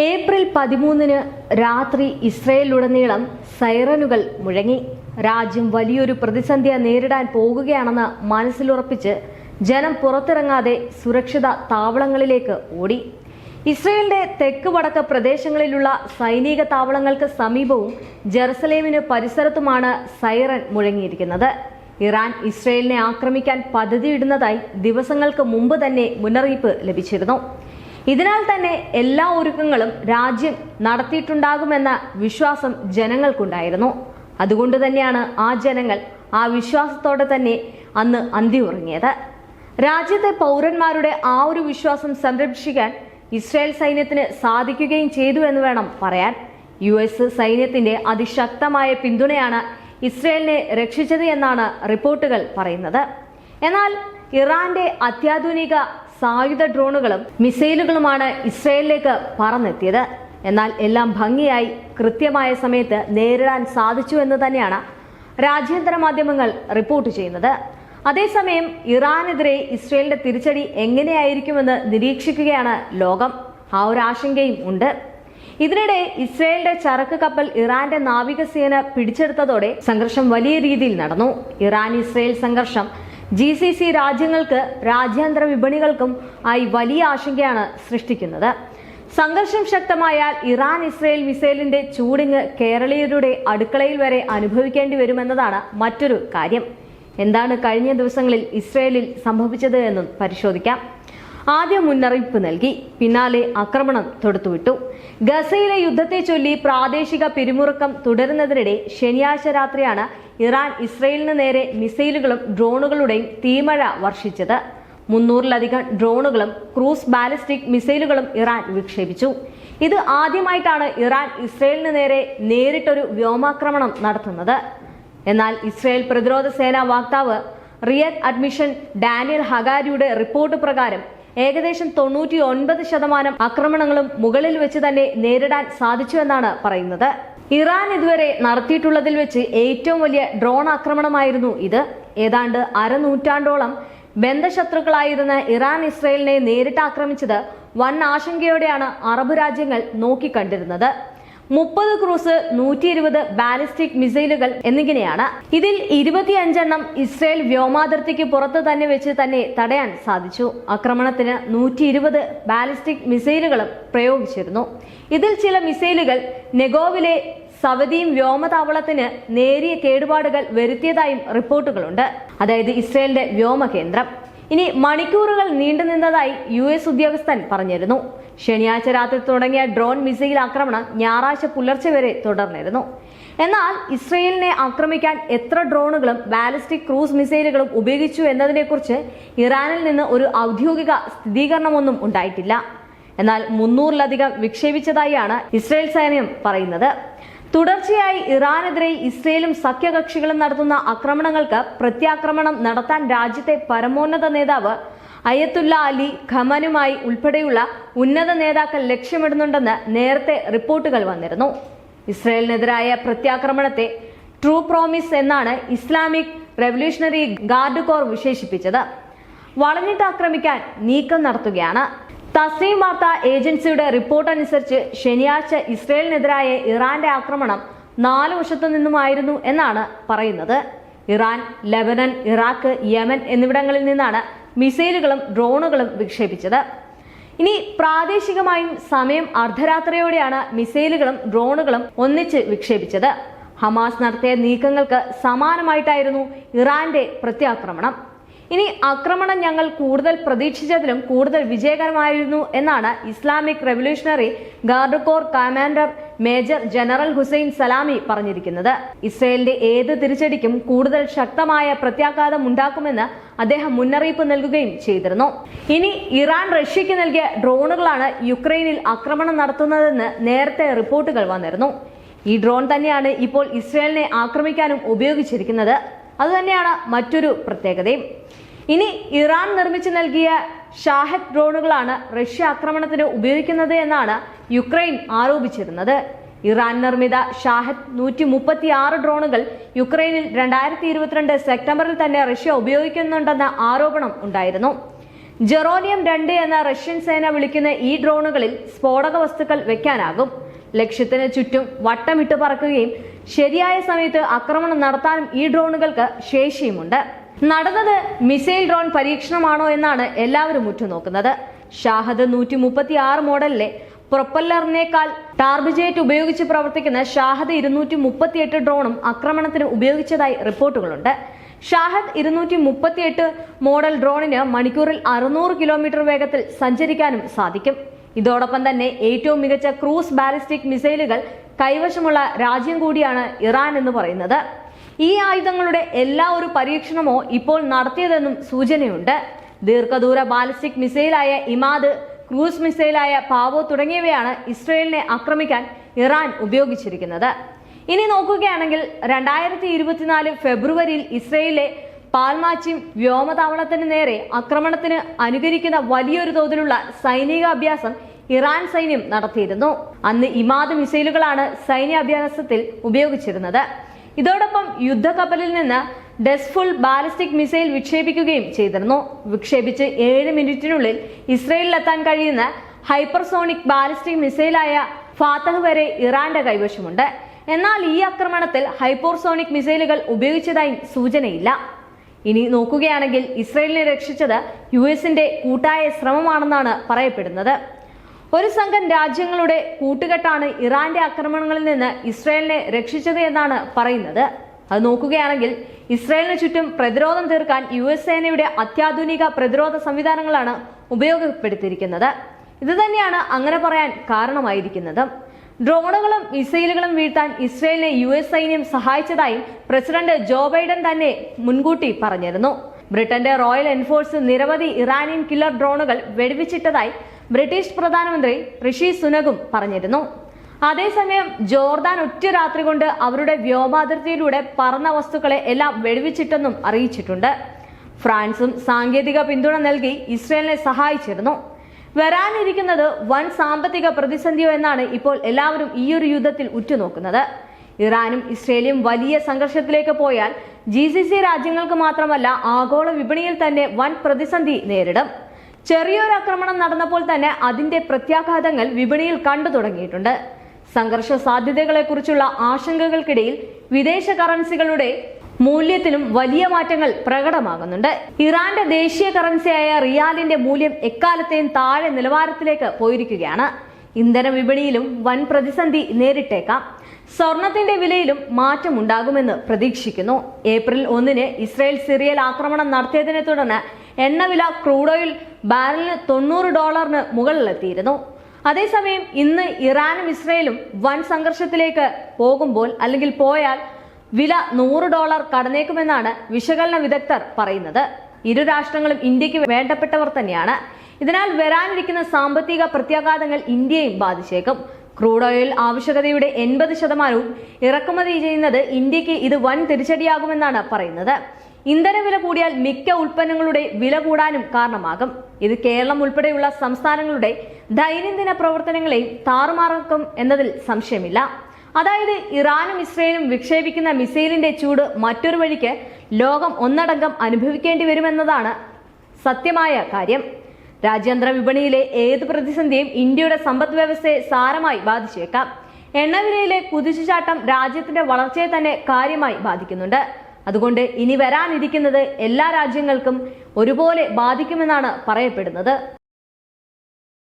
April പതിമൂന്നിന് രാത്രി ഇസ്രയേലിലുടനീളം സൈറനുകൾ മുഴങ്ങി. രാജ്യം വലിയൊരു പ്രതിസന്ധിയെ നേരിടാൻ പോകുകയാണെന്ന് മനസ്സിലുറപ്പിച്ച് ജനം പുറത്തിറങ്ങാതെ സുരക്ഷിത താവളങ്ങളിലേക്ക് ഓടി. ഇസ്രയേലിന്റെ തെക്ക് വടക്ക് പ്രദേശങ്ങളിലുള്ള സൈനിക താവളങ്ങൾക്ക് സമീപവും ജെറുസലേമിന് പരിസരത്തുമാണ് സൈറൻ മുഴങ്ങിയിരിക്കുന്നത്. ഇറാൻ ഇസ്രയേലിനെ ആക്രമിക്കാൻ പദ്ധതിയിടുന്നതായി ദിവസങ്ങൾക്ക് മുമ്പ് തന്നെ മുന്നറിയിപ്പ് ലഭിച്ചിരുന്നു. ഇതിനാൽ തന്നെ എല്ലാ ഒരുക്കങ്ങളും രാജ്യം നടത്തിയിട്ടുണ്ടാകുമെന്ന വിശ്വാസം ജനങ്ങൾക്കുണ്ടായിരുന്നു. അതുകൊണ്ട് തന്നെയാണ് ആ ജനങ്ങൾ ആ വിശ്വാസത്തോടെ തന്നെ അന്ന് അന്തി ഉറങ്ങിയത് രാജ്യത്തെ പൗരന്മാരുടെ ആ ഒരു വിശ്വാസം സംരക്ഷിക്കാൻ ഇസ്രായേൽ സൈന്യത്തിന് സാധിക്കുകയും ചെയ്തു എന്ന് വേണം പറയാൻ. യു എസ് സൈന്യത്തിന്റെ അതിശക്തമായ പിന്തുണയാണ് ഇസ്രയേലിനെ രക്ഷിച്ചത് എന്നാണ് റിപ്പോർട്ടുകൾ പറയുന്നത്. എന്നാൽ ഇറാന്റെ അത്യാധുനിക സായുധ ഡ്രോണുകളും മിസൈലുകളുമാണ് ഇസ്രയേലിലേക്ക് പറന്നെത്തിയത്. എന്നാൽ എല്ലാം ഭംഗിയായി കൃത്യമായ സമയത്ത് നേരിടാൻ സാധിച്ചു എന്ന് തന്നെയാണ് രാജ്യാന്തര മാധ്യമങ്ങൾ റിപ്പോർട്ട് ചെയ്യുന്നത്. അതേസമയം ഇറാനെതിരെ ഇസ്രയേലിന്റെ തിരിച്ചടി എങ്ങനെയായിരിക്കുമെന്ന് നിരീക്ഷിക്കുകയാണ് ലോകം. ആ ഒരു ആശങ്കയും ഉണ്ട്. ഇതിനിടെ ഇസ്രയേലിന്റെ ചരക്ക് കപ്പൽ ഇറാന്റെ നാവികസേന പിടിച്ചെടുത്തതോടെ സംഘർഷം വലിയ രീതിയിൽ നടന്നു. ഇറാൻ ഇസ്രയേൽ സംഘർഷം ജി സി സി രാജ്യങ്ങൾക്ക് രാജ്യാന്തര വിപണികൾക്കും ആയി വലിയ ആശങ്കയാണ് സൃഷ്ടിക്കുന്നത്. സംഘർഷം ശക്തമായാൽ ഇറാൻ ഇസ്രയേൽ മിസൈലിന്റെ ചൂടിങ് കേരളീയരുടെ അടുക്കളയിൽ വരെ അനുഭവിക്കേണ്ടി വരുമെന്നതാണ് മറ്റൊരു കാര്യം. എന്താണ് കഴിഞ്ഞ ദിവസങ്ങളിൽ ഇസ്രയേലിൽ സംഭവിച്ചത് എന്നും പരിശോധിക്കാം. ആദ്യം മുന്നറിയിപ്പ് നൽകി. പിന്നാലെ ആക്രമണം തൊടുത്തുവിട്ടു. ഗസയിലെ യുദ്ധത്തെ ചൊല്ലി പ്രാദേശിക പിരിമുറുക്കം തുടരുന്നതിനിടെ ശനിയാഴ്ച രാത്രിയാണ് ഇറാൻ ഇസ്രയേലിന് നേരെ മിസൈലുകളും ഡ്രോണുകളുടെയും തീമഴ വർഷിച്ചത്. മുന്നൂറിലധികം ഡ്രോണുകളും ക്രൂസ് ബാലിസ്റ്റിക് മിസൈലുകളും ഇറാൻ വിക്ഷേപിച്ചു. ഇത് ആദ്യമായിട്ടാണ് ഇറാൻ ഇസ്രയേലിന് നേരെ നേരിട്ടൊരു വ്യോമാക്രമണം നടത്തുന്നത്. എന്നാൽ ഇസ്രയേൽ പ്രതിരോധ സേനാ വക്താവ് റിയദ് അഡ്മിഷൻ ഡാനിയൽ ഹഗാരിയുടെ റിപ്പോർട്ട് പ്രകാരം ഏകദേശം തൊണ്ണൂറ്റി ഒൻപത് ശതമാനം ആക്രമണങ്ങളും മുകളിൽ വെച്ച് തന്നെ നേരിടാൻ സാധിച്ചുവെന്നാണ് പറയുന്നത്. ഇറാൻ ഇതുവരെ നടത്തിയിട്ടുള്ളതിൽ വെച്ച് ഏറ്റവും വലിയ ഡ്രോൺ ആക്രമണമായിരുന്നു ഇത്. ഏതാണ്ട് അരനൂറ്റാണ്ടോളം ബന്ധശത്രുക്കളായിരുന്ന ഇറാൻ ഇസ്രയേലിനെ നേരിട്ട് ആക്രമിച്ചത് വൻ ആശങ്കയോടെയാണ് അറബ് രാജ്യങ്ങൾ നോക്കിക്കണ്ടിരുന്നത്. മുപ്പത് ക്രൂസ് നൂറ്റി ഇരുപത് ബാലിസ്റ്റിക് മിസൈലുകൾ എന്നിങ്ങനെയാണ് ഇതിൽ ഇരുപത്തിയഞ്ചെണ്ണം ഇസ്രയേൽ വ്യോമാതിർത്തിക്ക് പുറത്ത് തന്നെ വെച്ച് തന്നെ തടയാൻ സാധിച്ചു. ആക്രമണത്തിന് നൂറ്റി ഇരുപത് ബാലിസ്റ്റിക് മിസൈലുകളും പ്രയോഗിച്ചിരുന്നു. ഇതിൽ ചില മിസൈലുകൾ നെഗോവിലെ സവദീം വ്യോമതാവളത്തിന് നേരിയ കേടുപാടുകൾ വരുത്തിയതായും റിപ്പോർട്ടുകളുണ്ട്. അതായത് ഇസ്രയേലിന്റെ വ്യോമ കേന്ദ്രം ഇനി മണിക്കൂറുകൾ നീണ്ടുനിന്നതായി യു എസ് ഉദ്യോഗസ്ഥൻ പറഞ്ഞിരുന്നു. ശനിയാഴ്ച രാത്രി തുടങ്ങിയ ഡ്രോൺ മിസൈൽ ആക്രമണം ഞായറാഴ്ച പുലർച്ചെ വരെ തുടർന്നിരുന്നു. എന്നാൽ ഇസ്രയേലിനെ ആക്രമിക്കാൻ എത്ര ഡ്രോണുകളും ബാലിസ്റ്റിക് ക്രൂസ് മിസൈലുകളും ഉപയോഗിച്ചു എന്നതിനെക്കുറിച്ച് ഇറാനിൽ നിന്ന് ഒരു ഔദ്യോഗിക സ്ഥിരീകരണമൊന്നും ഉണ്ടായിട്ടില്ല. എന്നാൽ മുന്നൂറിലധികം വിക്ഷേപിച്ചതായാണ് ഇസ്രയേൽ സൈന്യം പറയുന്നത്. തുടർച്ചയായി ഇറാനെതിരെ ഇസ്രയേലും സഖ്യകക്ഷികളും നടത്തുന്ന ആക്രമണങ്ങൾക്ക് പ്രത്യാക്രമണം നടത്താൻ രാജ്യത്തെ പരമോന്നത നേതാവ് അയത്തുല്ല അലി ഖമനുമായി ഉൾപ്പെടെയുള്ള ഉന്നത നേതാക്കൾ ലക്ഷ്യമിടുന്നുണ്ടെന്ന് നേരത്തെ റിപ്പോർട്ടുകൾ വന്നിരുന്നു. ഇസ്രയേലിനെതിരായ പ്രത്യാക്രമണത്തെ ട്രൂ പ്രോമിസ് എന്നാണ് ഇസ്ലാമിക് റെവല്യൂഷണറി ഗാർഡ് കോർ വിശേഷിപ്പിച്ചത്. വളഞ്ഞിട്ട് ആക്രമിക്കാൻ നീക്കം നടത്തുകയാണ്. തസ്നീം വാർത്താ ഏജൻസിയുടെ റിപ്പോർട്ട് അനുസരിച്ച് ശനിയാഴ്ച ഇസ്രയേലിനെതിരായ ഇറാന്റെ ആക്രമണം നാല് വശത്തു നിന്നുമായിരുന്നു എന്നാണ് പറയുന്നത്. ഇറാൻ ലബനൻ ഇറാഖ് യമൻ എന്നിവിടങ്ങളിൽ നിന്നാണ് മിസൈലുകളും ഡ്രോണുകളും വിക്ഷേപിച്ചത്. ഇനി പ്രാദേശികമായും സമയം അർദ്ധരാത്രിയോടെയാണ് മിസൈലുകളും ഡ്രോണുകളും ഒന്നിച്ച് വിക്ഷേപിച്ചത്. ഹമാസ് നടത്തിയ നീക്കങ്ങൾക്ക് സമാനമായിട്ടായിരുന്നു ഇറാന്റെ പ്രത്യാക്രമണം. ഇനി ആക്രമണം ഞങ്ങൾ കൂടുതൽ പ്രതീക്ഷിച്ചതിലും കൂടുതൽ വിജയകരമായിരുന്നു എന്നാണ് Islamic revolutionary guard corps commander major general Hussein Salami പറഞ്ഞിരിക്കുന്നത്. ഇസ്രയേലിന്റെ ഏത് തിരിച്ചടിക്കും കൂടുതൽ ശക്തമായ പ്രത്യാഘാതം ഉണ്ടാക്കുമെന്ന് അദ്ദേഹം മുന്നറിയിപ്പ് നൽകുകയും ചെയ്തിരുന്നു. ഇനി ഇറാൻ റഷ്യയ്ക്ക് നൽകിയ ഡ്രോണുകളാണ് യുക്രൈനിൽ ആക്രമണം നടത്തുന്നതെന്ന് നേരത്തെ റിപ്പോർട്ടുകൾ വന്നിരുന്നു. ഈ ഡ്രോൺ തന്നെയാണ് ഇപ്പോൾ ഇസ്രയേലിനെ ആക്രമിക്കാനും ഉപയോഗിച്ചിരിക്കുന്നത്. അതുതന്നെയാണ് മറ്റൊരു പ്രത്യേകതയും. ഇനി ഇറാൻ നിർമ്മിച്ചു നൽകിയ ഷാഹദ് ഡ്രോണുകളാണ് റഷ്യ ആക്രമണത്തിന് ഉപയോഗിക്കുന്നത് എന്നാണ് യുക്രൈൻ ആരോപിച്ചിരുന്നത്. ഇറാൻ നിർമ്മിത ഷാഹദ് നൂറ്റി മുപ്പത്തി ആറ് ഡ്രോണുകൾ യുക്രൈനിൽ രണ്ടായിരത്തി ഇരുപത്തിരണ്ട് സെപ്റ്റംബറിൽ തന്നെ റഷ്യ ഉപയോഗിക്കുന്നുണ്ടെന്ന ആരോപണം ഉണ്ടായിരുന്നു. ജെറോനിയം രണ്ട് എന്ന റഷ്യൻ സേന വിളിക്കുന്ന ഈ ഡ്രോണുകളിൽ സ്ഫോടക വസ്തുക്കൾ വെക്കാനാകും. ലക്ഷ്യത്തിന് ചുറ്റും വട്ടമിട്ട് പറക്കുകയും ശരിയായ സമയത്ത് ആക്രമണം നടത്താനും ഈ ഡ്രോണുകൾക്ക് ശേഷിയുമുണ്ട്. നടന്നത് മിസൈൽ ഡ്രോൺ പരീക്ഷണമാണോ എന്നാണ് എല്ലാവരും ഉറ്റുനോക്കുന്നത്. ഷാഹദ് നൂറ്റി മുപ്പത്തി ആറ് മോഡലിലെ പ്രൊപ്പല്ലറിനേക്കാൾ ടാർബിജേറ്റ് ഉപയോഗിച്ച് പ്രവർത്തിക്കുന്ന ഷാഹദ് ഇരുന്നൂറ്റി മുപ്പത്തിയെട്ട് ഡ്രോണും ആക്രമണത്തിന് ഉപയോഗിച്ചതായി റിപ്പോർട്ടുകളുണ്ട്. ഷാഹദ് ഇരുന്നൂറ്റി മുപ്പത്തിയെട്ട് മോഡൽ ഡ്രോണിന് മണിക്കൂറിൽ അറുന്നൂറ് കിലോമീറ്റർ വേഗത്തിൽ സഞ്ചരിക്കാനും സാധിക്കും. ഇതോടൊപ്പം തന്നെ ഏറ്റവും മികച്ച ക്രൂസ് ബാലിസ്റ്റിക് മിസൈലുകൾ കൈവശമുള്ള രാജ്യം കൂടിയാണ് ഇറാൻ എന്ന് പറയുന്നത്. ഈ ആയുധങ്ങളുടെ എല്ലാ ഒരു പരീക്ഷണമോ ഇപ്പോൾ നടത്തിയതെന്നും സൂചനയുണ്ട്. ദീർഘദൂര ബാലിസ്റ്റിക് മിസൈലായ ഇമാദ് ക്രൂസ് മിസൈലായ പാവോ തുടങ്ങിയവയാണ് ഇസ്രയേലിനെ ആക്രമിക്കാൻ ഇറാൻ ഉപയോഗിച്ചിരിക്കുന്നത്. ഇനി നോക്കുകയാണെങ്കിൽ രണ്ടായിരത്തി ഇരുപത്തിനാല് ഫെബ്രുവരിയിൽ ഇസ്രയേലിലെ പാൽമാച്ചിം വ്യോമതാവളത്തിന് നേരെ ആക്രമണത്തിന് അനുകരിക്കുന്ന വലിയൊരു തോതിലുള്ള സൈനിക അഭ്യാസം ഇറാൻ സൈന്യം നടത്തിയിരുന്നു. അന്ന് ഇമാദ് മിസൈലുകളാണ് സൈന്യ അഭ്യാസത്തിൽ ഉപയോഗിച്ചിരുന്നത്. ഇതോടൊപ്പം യുദ്ധക്കപ്പലിൽ നിന്ന് ഡെസ്ഫുൾ ബാലിസ്റ്റിക് മിസൈൽ വിക്ഷേപിക്കുകയും ചെയ്തിരുന്നു. വിക്ഷേപിച്ച് ഏഴ് മിനിറ്റിനുള്ളിൽ ഇസ്രയേലിലെത്താൻ കഴിയുന്ന ഹൈപ്പർസോണിക് ബാലിസ്റ്റിക് മിസൈലായ ഫാത്തഹ് വരെ ഇറാന്റെ കൈവശമുണ്ട്. എന്നാൽ ഈ ആക്രമണത്തിൽ ഹൈപ്പോർസോണിക് മിസൈലുകൾ ഉപയോഗിച്ചതായി സൂചനയില്ല. ഇനി നോക്കുകയാണെങ്കിൽ ഇസ്രയേലിനെ രക്ഷിച്ചത് യു എസിന്റെ കൂട്ടായ ശ്രമമാണെന്നാണ് പറയപ്പെടുന്നത്. ഒരു സംഘം രാജ്യങ്ങളുടെ കൂട്ടുകെട്ടാണ് ഇറാന്റെ ആക്രമണങ്ങളിൽ നിന്ന് ഇസ്രായേലിനെ രക്ഷിച്ചത് എന്നാണ് പറയുന്നത്. അത് നോക്കുകയാണെങ്കിൽ ഇസ്രയേലിന് ചുറ്റും പ്രതിരോധം തീർക്കാൻ യു എസ് സേനയുടെ അത്യാധുനിക പ്രതിരോധ സംവിധാനങ്ങളാണ് ഉപയോഗപ്പെടുത്തിയിരിക്കുന്നത്. ഇത് തന്നെയാണ് അങ്ങനെ പറയാൻ കാരണമായിരിക്കുന്നത്. ഡ്രോണുകളും മിസൈലുകളും വീഴ്ത്താൻ ഇസ്രയേലിനെ യു എസ് സൈന്യം സഹായിച്ചതായി പ്രസിഡന്റ് ജോ ബൈഡൻ തന്നെ മുൻകൂട്ടി പറഞ്ഞിരുന്നു. ബ്രിട്ടന്റെ റോയൽ എൻഫോഴ്സ് നിരവധി ഇറാനിയൻ കില്ലർ ഡ്രോണുകൾ വെടിവെച്ചിട്ടതായി ബ്രിട്ടീഷ് പ്രധാനമന്ത്രി ഋഷി സുനകും പറഞ്ഞിരുന്നു. അതേസമയം ജോർദാൻ ഒറ്റ രാത്രി കൊണ്ട് അവരുടെ വ്യോമാതിർത്തിയിലൂടെ പറന്ന വസ്തുക്കളെ എല്ലാം വെടിവെച്ചിട്ടെന്നും അറിയിച്ചിട്ടുണ്ട്. ഫ്രാൻസും സാങ്കേതിക പിന്തുണ നൽകി ഇസ്രയേലിനെ സഹായിച്ചിരുന്നു. വരാനിരിക്കുന്നത് വൻ സാമ്പത്തിക പ്രതിസന്ധിയോ എന്നാണ് ഇപ്പോൾ എല്ലാവരും ഈ ഒരു യുദ്ധത്തിൽ ഉറ്റുനോക്കുന്നത്. ഇറാനും ഇസ്രയേലും വലിയ സംഘർഷത്തിലേക്ക് പോയാൽ ജി രാജ്യങ്ങൾക്ക് മാത്രമല്ല ആഗോള വിപണിയിൽ തന്നെ വൻ പ്രതിസന്ധി നേരിടും. ചെറിയൊരു ആക്രമണം നടന്നപ്പോൾ തന്നെ അതിന്റെ പ്രത്യാഘാതങ്ങൾ വിപണിയിൽ കണ്ടു തുടങ്ങിയിട്ടുണ്ട്. സംഘർഷ സാധ്യതകളെക്കുറിച്ചുള്ള ആശങ്കകൾക്കിടയിൽ വിദേശ കറൻസികളുടെ മൂല്യത്തിലും വലിയ മാറ്റങ്ങൾ പ്രകടമാകുന്നുണ്ട്. ഇറാന്റെ ദേശീയ കറൻസിയായ റിയാലിന്റെ മൂല്യം എക്കാലത്തെയും താഴെ നിലവാരത്തിലേക്ക് പോയിരിക്കുകയാണ്. ഇന്ധന വിപണിയിലും വൻ പ്രതിസന്ധി നേരിട്ടേക്കാം. സ്വർണത്തിന്റെ വിലയിലും മാറ്റമുണ്ടാകുമെന്ന് പ്രതീക്ഷിക്കുന്നു. ഏപ്രിൽ ഒന്നിന് ഇസ്രായേൽ സിറിയൽ ആക്രമണം നടത്തിയതിനെ തുടർന്ന് എണ്ണവില ക്രൂഡ് ഓയിൽ ബാരലിന് തൊണ്ണൂറ് ഡോളറിന് മുകളിലെത്തിയിരുന്നു. അതേസമയം ഇന്ന് ഇറാനും ഇസ്രയേലും വൻ സംഘർഷത്തിലേക്ക് പോകുമ്പോൾ അല്ലെങ്കിൽ പോയാൽ വില നൂറ് ഡോളർ കടന്നേക്കുമെന്നാണ് വിശകലന വിദഗ്ധർ പറയുന്നത്. ഇരു രാഷ്ട്രങ്ങളും ഇന്ത്യയ്ക്ക് വേണ്ടപ്പെട്ടവർ തന്നെയാണ്. ഇതിനാൽ വരാനിരിക്കുന്ന സാമ്പത്തിക പ്രത്യാഘാതങ്ങൾ ഇന്ത്യയും ബാധിച്ചേക്കും. ക്രൂഡ് ഓയിൽ ആവശ്യകതയുടെ എൺപത് ശതമാനവും ഇറക്കുമതി ചെയ്യുന്നത് ഇന്ത്യയ്ക്ക് ഇത് വൻ തിരിച്ചടിയാകുമെന്നാണ് പറയുന്നത്. ഇന്ധനവില കൂടിയാൽ മിക്ക ഉൽപ്പന്നങ്ങളുടെ വില കൂടാനും കാരണമാകും. ഇത് കേരളം ഉൾപ്പെടെയുള്ള സംസ്ഥാനങ്ങളുടെ ദൈനംദിന പ്രവർത്തനങ്ങളെ താറുമാറാക്കും എന്നതിൽ സംശയമില്ല. അതായത് ഇറാനും ഇസ്രയേലും വിക്ഷേപിക്കുന്ന മിസൈലിന്റെ ചൂട് മറ്റൊരു വഴിക്ക് ലോകം ഒന്നടങ്കം അനുഭവിക്കേണ്ടി വരുമെന്നതാണ് സത്യമായ കാര്യം. രാജ്യാന്തര വിപണിയിലെ ഏത് പ്രതിസന്ധിയും ഇന്ത്യയുടെ സമ്പദ് വ്യവസ്ഥയെ സാരമായി ബാധിച്ചേക്കാം. എണ്ണവിലയിലെ കുതിച്ചുചാട്ടം രാജ്യത്തിന്റെ വളർച്ചയെ തന്നെ കാര്യമായി ബാധിക്കുന്നുണ്ട്. അതുകൊണ്ട് ഇനി വരാനിരിക്കുന്നത് എല്ലാ രാജ്യങ്ങൾക്കും ഒരുപോലെ ബാധിക്കുമെന്നാണ് പറയപ്പെടുന്നത്.